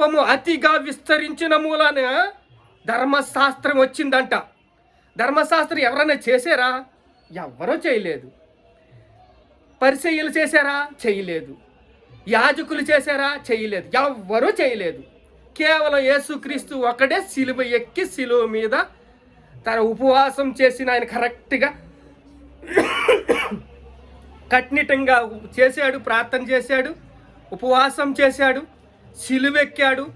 పాపము అతిగా విస్తరించిన మూలాన ధర్మశాస్త్రం వచ్చిందంట. ధర్మశాస్త్రం ఎవరైనా చేశారా? ఎవ్వరూ చేయలేదు. పరిచయలు చేశారా? చేయలేదు. యాజకులు చేశారా? చేయలేదు. ఎవ్వరూ చేయలేదు. కేవలం యేసుక్రీస్తు ఒకడే సిలువ ఎక్కి సిలువ మీద తన ఉపవాసం చేసిన ఆయన కరెక్ట్గా కట్నిటంగా చేశాడు ప్రార్థన చేశాడు ఉపవాసం చేశాడు. సిలువెక్కాడు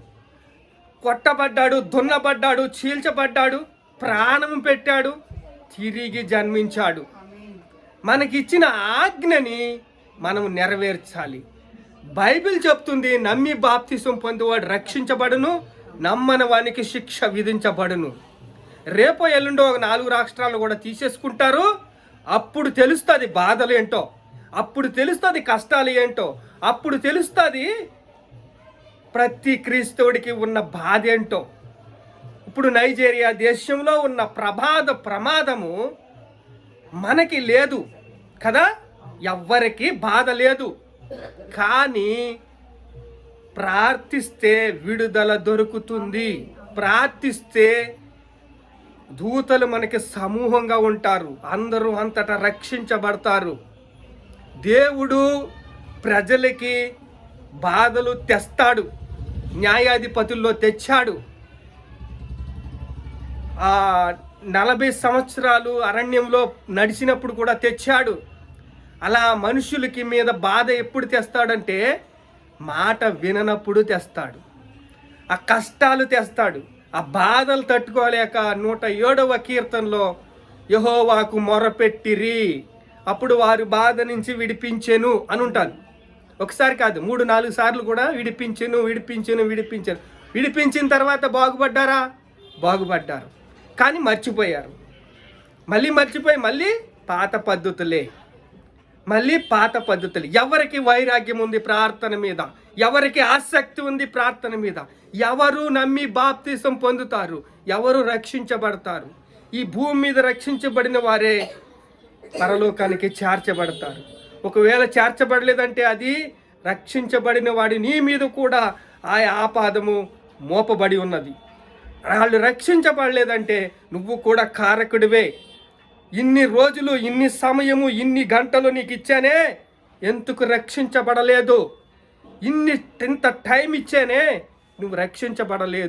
కొట్టబడ్డాడు దున్నబడ్డాడు చీల్చబడ్డాడు ప్రాణం పెట్టాడు తిరిగి జన్మించాడు. మనకిచ్చిన ఆజ్ఞని మనం నెరవేర్చాలి. బైబిల్ చెప్తుంది నమ్మి బాప్తిసం పొందేవాడు రక్షించబడును నమ్మని వానికి శిక్ష విధించబడును. రేపో ఎల్లుండో ఒక నాలుగు రాష్ట్రాలు కూడా తీసేసుకుంటారు. అప్పుడు తెలుస్తుంది బాధలు ఏంటో అప్పుడు తెలుస్తుంది కష్టాలు ఏంటో అప్పుడు తెలుస్తుంది ప్రతి క్రీస్తువుడికి ఉన్న బాధ ఏంటో? ఇప్పుడు నైజీరియా దేశంలో ఉన్న ప్రమాద ప్రమాదము మనకి లేదు కదా? ఎవ్వరికి బాధ లేదు. కానీ ప్రార్థిస్తే విడుదల దొరుకుతుంది. ప్రార్థిస్తే దూతలు మనకి సమూహంగా ఉంటారు. అందరూ అంతటా రక్షించబడతారు. దేవుడు ప్రజలకి బాధలు తెస్తాడు. న్యాయాధిపతుల్లో తెచ్చాడు. ఆ నలభై సంవత్సరాలు అరణ్యంలో నడిచినప్పుడు కూడా తెచ్చాడు. అలా మనుషులకి మీద బాధ ఎప్పుడు తెస్తాడంటే మాట విననప్పుడు తెస్తాడు. ఆ కష్టాలు తెస్తాడు. ఆ బాధలు తట్టుకోలేక నూట ఏడవ కీర్తనలో యహోవాకు మొరపెట్టిరి. అప్పుడు వారి బాధ నుంచి విడిపించెను అని ఉంటాను ఒకసారి కాదు మూడు నాలుగు సార్లు కూడా విడిపించును విడిపించును విడిపించాను. విడిపించిన తర్వాత బాగుపడ్డారా? బాగుపడ్డారు. కానీ మర్చిపోయారు. మళ్ళీ మర్చిపోయి మళ్ళీ పాత పద్ధతులే. మళ్ళీ పాత పద్ధతులు. ఎవరికి వైరాగ్యం ఉంది ప్రార్థన మీద? ఎవరికి ఆసక్తి ఉంది ప్రార్థన మీద? ఎవరు నమ్మి బాప్తీసం పొందుతారు? ఎవరు రక్షించబడతారు? ఈ భూమి మీద రక్షించబడిన వారే పరలోకానికి చేర్చబడతారు. ఒకవేళ చేర్చబడలేదంటే అది రక్షించబడిన వాడి నీ మీద కూడా ఆ ఆపాదము మోపబడి ఉన్నది. వాళ్ళు రక్షించబడలేదంటే నువ్వు కూడా కారకుడివే. ఇన్ని రోజులు ఇన్ని సమయము ఇన్ని గంటలు నీకు ఇచ్చానే ఎందుకు రక్షించబడలేదు? ఇన్ని ఇంత టైం ఇచ్చానే నువ్వు రక్షించబడలేదు.